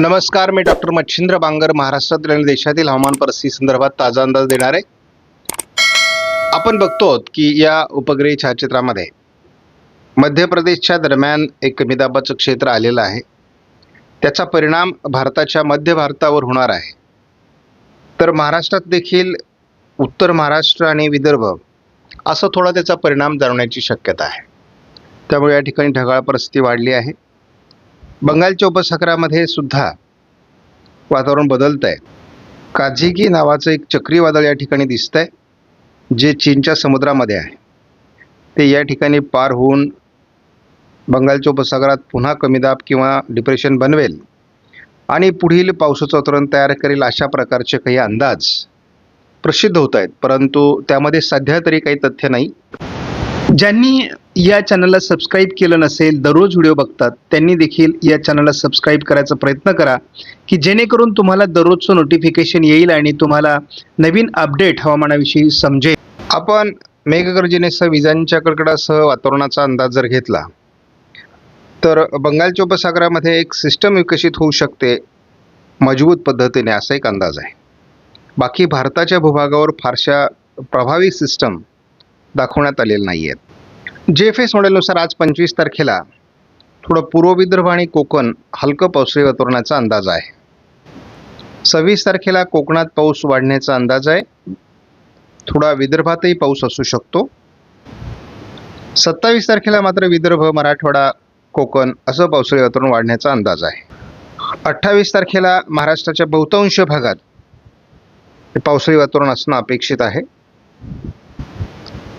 नमस्कार मी डॉक्टर मच्छिंद्र बांगर महाराष्ट्रातील आणि देशातील हवामान परिस्थिती संदर्भात ताजा अंदाज देणार. आहे आपण बघतो की या उपग्रही छायाचित्रामध्ये मध्य प्रदेशच्या दरम्यान एक कमी दाबाचं क्षेत्र आलेलं आहे. त्याचा परिणाम भारताच्या मध्य भारतावर होणार आहे. तर महाराष्ट्रात देखील उत्तर महाराष्ट्र आणि विदर्भ असं थोडा त्याचा परिणाम जाणवण्याची शक्यता आहे. त्यामुळे या ठिकाणी ढगाळ परिस्थिती वाढली आहे. बंगालच्या उपसागरामध्ये सुद्धा वातावरण बदलत आहे काझिकी नावाचं एक चक्रीवादळ या ठिकाणी दिसत आहे जे चीनच्या समुद्रामध्ये आहे. ते या ठिकाणी पार होऊन बंगालच्या उपसागरात पुन्हा कमी दाब किंवा डिप्रेशन बनवेल आणि पुढील पावसाचं वातावरण तयार करेल अशा प्रकारचे काही अंदाज प्रसिद्ध होत आहेत. परंतु त्यामध्ये सध्या तरी काही तथ्य नाही. ज्यांनी या चॅनलला सबस्क्राईब केलं नसेल दररोज व्हिडिओ बघतात त्यांनी देखील या चॅनलला सबस्क्राईब करायचा प्रयत्न करा की जेणेकरून तुम्हाला दररोजचं नोटिफिकेशन येईल आणि तुम्हाला नवीन अपडेट हवामानाविषयी समजेल. आपण मेघगर्जनेसह विजांच्या कडकडासह वातावरणाचा अंदाज जर घेतला तर बंगालच्या उपसागरामध्ये एक सिस्टम विकसित होऊ शकते मजबूत पद्धतीने असा एक अंदाज आहे. बाकी भारताच्या भूभागावर फारशा प्रभावी सिस्टम दाखवण्यात आलेले नाही आहेत जे एफ एस मॉडेलनुसार आज पंचवीस तारखेला थोडं पूर्व विदर्भ आणि कोकण हलकं पावसाळी वातावरणाचा अंदाज आहे. सव्वीस तारखेला कोकणात पाऊस वाढण्याचा अंदाज आहे. थोडा विदर्भातही पाऊस असू शकतो. सत्तावीस तारखेला मात्र विदर्भ मराठवाडा कोकण असं पावसाळी वातावरण वाढण्याचा अंदाज आहे. अठ्ठावीस तारखेला महाराष्ट्राच्या बहुतांश भागात हे पावसाळी वातावरण असणं अपेक्षित आहे.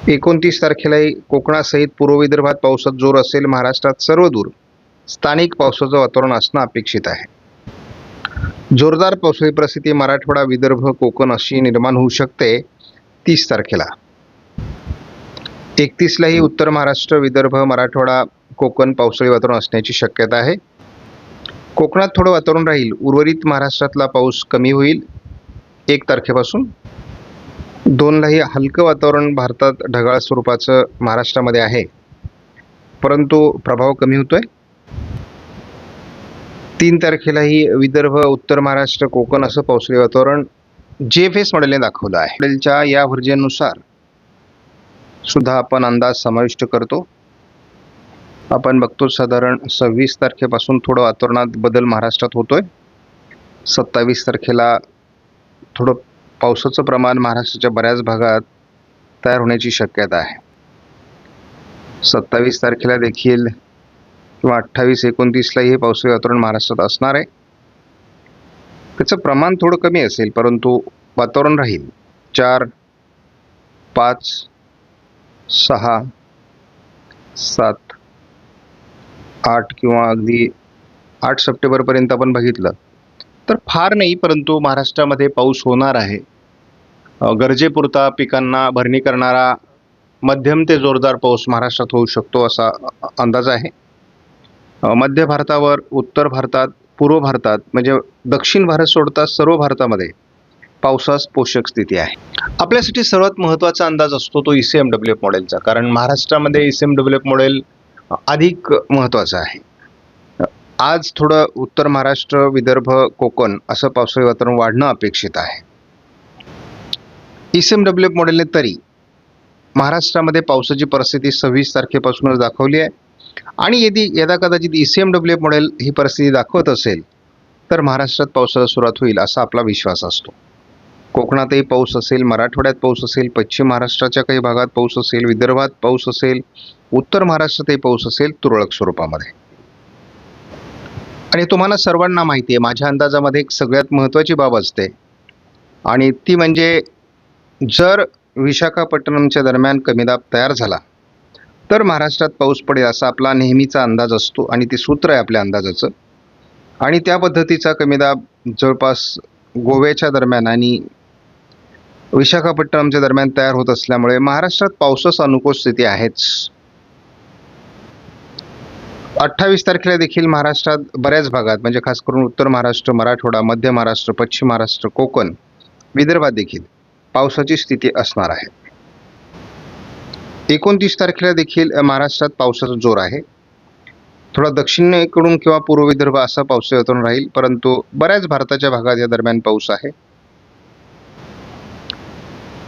एकोणतीस तारखेलाही कोकणासहित पूर्व विदर्भात पावसात जोर असेल महाराष्ट्रात सर्वदूर स्थानिक पावसाचं वातावरण असणं अपेक्षित आहे. जोरदार पावसाळी परिस्थिती मराठवाडा विदर्भ कोकण अशी निर्माण होऊ शकते तीस तारखेला. एकतीसलाही उत्तर महाराष्ट्र विदर्भ मराठवाडा कोकण पावसाळी वातावरण असण्याची शक्यता आहे. कोकणात थोडं वातावरण राहील उर्वरित महाराष्ट्रातला पाऊस कमी होईल. एक तारखेपासून दोनलाही हलकं वातावरण भारतात ढगाळ स्वरूपाचं महाराष्ट्रामध्ये आहे. परंतु प्रभाव कमी होतो आहे तीन तारखेलाही विदर्भ उत्तर महाराष्ट्र कोकण असं पावसाळी वातावरण जे फेस मॉडेलने दाखवलं आहे. मॉडेलच्या या व्हर्जननुसार सुद्धा आपण अंदाज समाविष्ट करतो. आपण बघतो साधारण सव्वीस तारखेपासून थोडं वातावरणात बदल महाराष्ट्रात होतोय. सत्तावीस तारखेला थोडं पावसाचं प्रमाण महाराष्ट्राच्या बऱ्याच भागात तयार होण्याची शक्यता आहे. सत्तावीस तारखेला देखील किंवा अठ्ठावीस एकोणतीसलाही हे पावसाळी वातावरण महाराष्ट्रात असणार आहे. त्याचं प्रमाण थोडं कमी असेल परंतु वातावरण राहील. चार पाच सहा सात आठ किंवा अगदी आठ सप्टेंबरपर्यंत आपण बघितलं तर फार नाही परंतु महाराष्ट्रामध्ये पाऊस होणार आहे. गरजेपुरता पिकांना भरणी करणारा मध्यम ते जोरदार पाऊस महाराष्ट्रात होऊ शकतो असा अंदाज आहे. मध्य भारतावर उत्तर भारतात पूर्व भारतात म्हणजे दक्षिण भारत सोडता सर्व भारतामध्ये पावसास पोषक स्थिती आहे. आपल्यासाठी सर्वात महत्त्वाचा अंदाज असतो तो E C M W F मॉडेलचा कारण महाराष्ट्रामध्ये E C M W F model अधिक महत्त्वाचं आहे. आज थोडं उत्तर महाराष्ट्र विदर्भ कोकण असं पावसाळी वातावरण वाढणं अपेक्षित आहे. E C M W F मॉडेलने तरी महाराष्ट्रामध्ये पावसाची परिस्थिती सव्वीस तारखेपासूनच दाखवली आहे. आणि यदि यदा कदाचित E C M W F model ही परिस्थिती दाखवत असेल तर महाराष्ट्रात पावसाला सुरुवात होईल असा आपला विश्वास असतो. कोकणातही पाऊस असेल मराठवाड्यात पाऊस असेल पश्चिम महाराष्ट्राच्या काही भागात पाऊस असेल विदर्भात पाऊस असेल उत्तर महाराष्ट्रातही पाऊस असेल तुरळक स्वरूपामध्ये. आणि तुम्हाला सर्वांना माहिती आहे माझ्या अंदाजामध्ये एक सगळ्यात महत्त्वाची बाब असते. आणि ती म्हणजे जर विशाखापट्टणमच्या दरम्यान कमी दाब तयार झाला तर महाराष्ट्रात पाऊस पडेल असा आपला नेहमीचा अंदाज असतो आणि ते सूत्र आहे आपल्या अंदाजाचं. आणि त्या पद्धतीचा कमी दाब जवळपास गोव्याच्या दरम्यान आणि विशाखापट्टणमच्या दरम्यान तयार होत असल्यामुळे महाराष्ट्रात पावसास अनुकूल स्थिती आहेच. अठ्ठावीस तारखेला देखील महाराष्ट्रात बऱ्याच भागात म्हणजे खास करून उत्तर महाराष्ट्र मराठवाडा मध्य महाराष्ट्र पश्चिम महाराष्ट्र कोकण विदर्भात देखील पावसाची स्थिती असणार आहे. एकोणतीस तारखेला देखील महाराष्ट्रात पावसाचा जोर आहे. थोडा दक्षिणेकडून किंवा पूर्व विदर्भ असा पावसाळी वातावरण राहील परंतु बऱ्याच भारताच्या भागात या दरम्यान पाऊस आहे.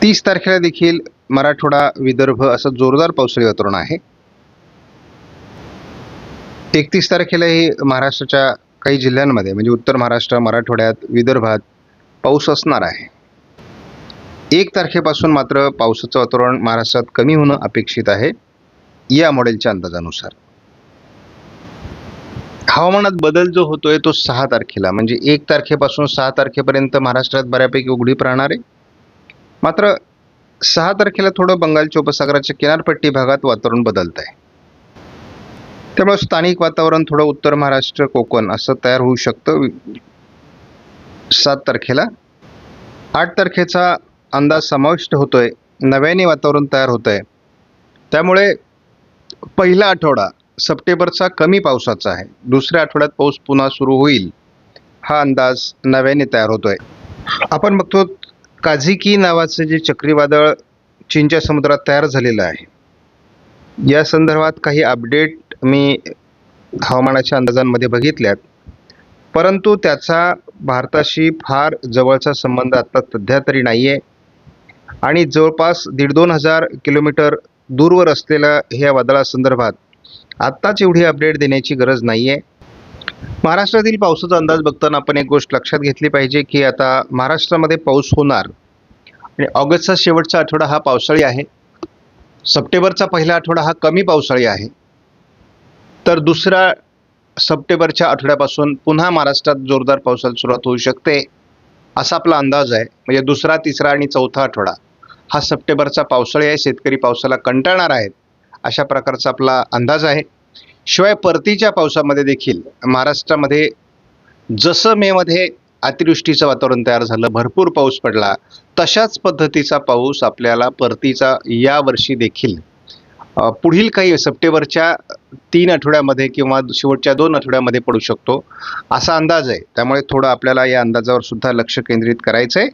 तीस तारखेला देखील मराठवाडा विदर्भ असं जोरदार पावसाळी वातावरण आहे. एकतीस तारखेलाही महाराष्ट्राच्या काही जिल्ह्यांमध्ये म्हणजे उत्तर महाराष्ट्र मराठवाड्यात विदर्भात पाऊस असणार आहे. एक तारखेपासून मात्र पावसाचं वातावरण महाराष्ट्रात कमी होणं अपेक्षित आहे. या मॉडेलच्या अंदाजानुसार. हवामानात बदल जो होतोय तो सहा तारखेला म्हणजे एक तारखेपासून सहा तारखेपर्यंत महाराष्ट्रात बऱ्यापैकी उघडीप राहणार. आहे मात्र सहा तारखेला थोडं बंगालच्या उपसागराच्या किनारपट्टी भागात वातावरण बदलत आहे त्यामुळे स्थानिक वातावरण थोडं उत्तर महाराष्ट्र कोकण असं तयार होऊ शकतं. सात तारखेला. आठ तारखेचा अंदाज समाविष्ट होतो आहे नव्याने वातावरण तयार होतंय. त्यामुळे पहिला आठवडा सप्टेंबरचा कमी पावसाचा आहे. दुसऱ्या आठवड्यात पाऊस पुन्हा सुरू होईल हा अंदाज नव्याने तयार होतो आहे आपण बघतो काझिकी नावाचं जे चक्रीवादळ चीनच्या समुद्रात तयार झालेलं आहे. या संदर्भात काही अपडेट मी हवामानाच्या अंदाजांमध्ये बघितल्यात. परंतु त्याचा भारताशी फार जवळचा संबंध आता सध्या तरी नाही आहे आणि जवळपास दीड दोन हजार किलोमीटर दूरवर असलेल्या ह्या वादळासंदर्भात आत्ताच एवढी अपडेट देण्याची गरज नाही आहे महाराष्ट्रातील पावसाचा अंदाज बघताना आपण एक गोष्ट लक्षात घेतली पाहिजे की आता महाराष्ट्रामध्ये पाऊस होणार. आणि ऑगस्टचा शेवटचा आठवडा हा पावसाळी आहे. सप्टेंबरचा पहिला आठवडा हा कमी पावसाळी आहे. तर दुसरा सप्टेंबरच्या आठवड्यापासून पुन्हा महाराष्ट्रात जोरदार पावसाला सुरुवात होऊ शकते असा आपला अंदाज आहे. म्हणजे दुसरा तिसरा आणि चौथा आठवडा. हा सप्टेंबरचा पावसाळी आहे शेतकरी पावसाला कंटाळणार आहेत अशा प्रकारचा आपला अंदाज आहे. शिवाय परतीच्या पावसामध्ये देखील महाराष्ट्रामध्ये जसं मेमध्ये अतिवृष्टीचं वातावरण तयार झालं भरपूर पाऊस पडला तशाच पद्धतीचा पाऊस आपल्याला परतीचा यावर्षी देखील पुढील काही सप्टेंबरच्या तीन आठवड्यामध्ये किंवा शेवटच्या दोन आठवड्यामध्ये पडू शकतो असा अंदाज आहे. त्यामुळे थोडं आपल्याला या अंदाजावर सुद्धा लक्ष केंद्रित करायचं आहे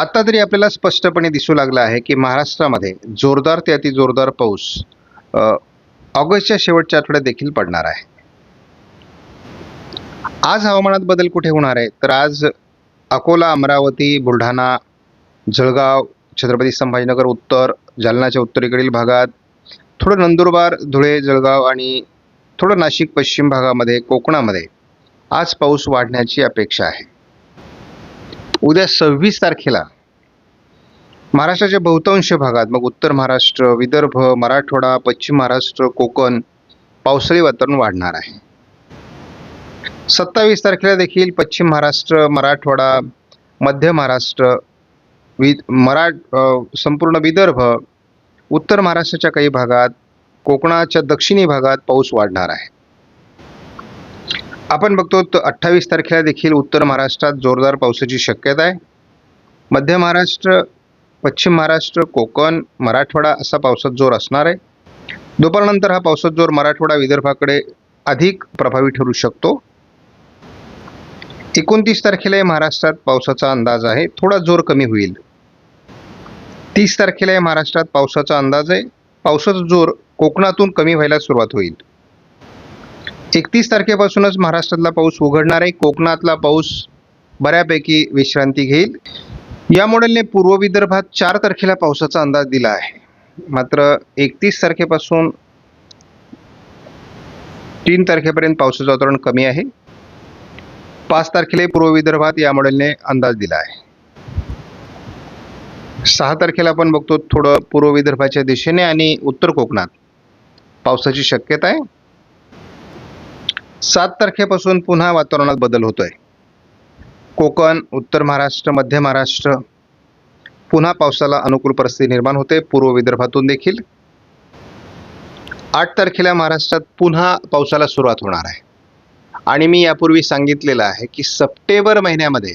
आता तरी आपल्याला स्पष्टपणे दिसू लागला आहे की महाराष्ट्रामध्ये जोरदार ते अतिजोरदार पाऊस ऑगस्टच्या शेवटच्या आठवड्यात देखील पडणार आहे. आज हवामानात बदल कुठे होणार आहे? तर आज अकोला अमरावती बुलढाणा जळगाव छत्रपती संभाजीनगर उत्तर जालनाच्या उत्तरेकडील भागात थोडं नंदुरबार धुळे जळगाव आणि थोडं नाशिक पश्चिम भागामध्ये कोकणामध्ये आज पाऊस वाढण्याची अपेक्षा आहे. उद्या सव्वीस तारखेला महाराष्ट्राच्या बहुतांश भागात मग उत्तर महाराष्ट्र विदर्भ मराठवाडा पश्चिम महाराष्ट्र कोकण पावसाळी वातावरण वाढणार आहे. सत्तावीस तारखेला देखील पश्चिम महाराष्ट्र मराठवाडा मध्य महाराष्ट्र वि मराठ संपूर्ण विदर्भ उत्तर महाराष्ट्राच्या काही भागात कोकणाच्या दक्षिणी भागात पाऊस वाढणार आहे. आपण बघतो अठ्ठावीस तारखेला देखील उत्तर महाराष्ट्रात जोरदार पावसाची शक्यता आहे. मध्य महाराष्ट्र पश्चिम महाराष्ट्र कोकण मराठवाडा असा पावसात जोर असणार आहे. दुपारनंतर हा पावसात जोर मराठवाडा विदर्भाकडे अधिक प्रभावी ठरू शकतो. एकोणतीस तारखेला महाराष्ट्रात पावसाचा अंदाज आहे. थोडा जोर कमी होईल. तीस तारखेला महाराष्ट्रात पावसाचा अंदाज आहे. पावसाचा जोर कोकणातून कमी व्हायला सुरुवात होईल. एकतीस तारखेपासूनच महाराष्ट्रातला पाऊस उघडणार आहे. कोकणातला पाऊस बऱ्यापैकी विश्रांती घेईल. या मॉडेलने पूर्व विदर्भात चार तारखेला पावसाचा अंदाज दिला आहे. मात्र एकतीस तारखेपासून तीन तारखेपर्यंत पावसाचं वातावरण कमी आहे. पाच तारखेला पूर्व विदर्भात या मॉडेलने अंदाज दिला आहे. सहा तारखेला आपण बघतो थोडं पूर्व विदर्भाच्या दिशेने आणि उत्तर कोकणात. पावसाची शक्यता आहे. सात तारखेपासून पुन्हा वातावरणात बदल होतोय. कोकण उत्तर महाराष्ट्र मध्य महाराष्ट्र पुन्हा पावसाला अनुकूल परिस्थिती निर्माण होते. पूर्व विदर्भातून देखील. आठ तारखेला महाराष्ट्रात पुन्हा पावसाला सुरुवात होणार आहे. आणि मी यापूर्वी सांगितलेलं आहे की सप्टेंबर महिन्यामध्ये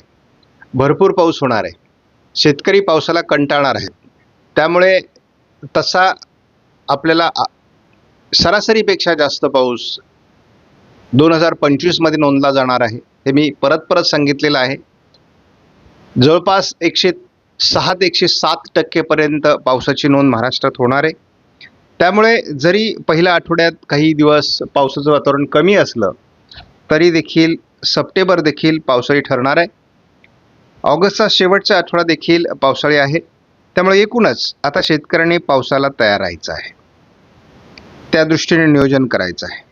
भरपूर पाऊस होणार आहे. शेतकरी पावसाला कंटाळणार आहेत. त्यामुळे तसा आपल्याला सरासरीपेक्षा जास्त पाऊस दोन हजार पंचवीसमध्ये नोंदला जाणार आहे. हे मी परत परत सांगितलेलं आहे. जवळपास एकशे सहा ते एकशे सात टक्केपर्यंत पावसाची नोंद महाराष्ट्रात होणार आहे. त्यामुळे जरी पहिल्या आठवड्यात काही दिवस पावसाचं वातावरण कमी असलं तरी देखील सप्टेंबर देखील पावसाळी ठरणार आहे. ऑगस्टचा शेवटचा आठवडा देखील पावसाळी आहे. त्यामुळे एकूणच आता शेतकऱ्यांनी पावसाला तयार राहायचं आहे. त्या दृष्टीने नियोजन करायचं आहे.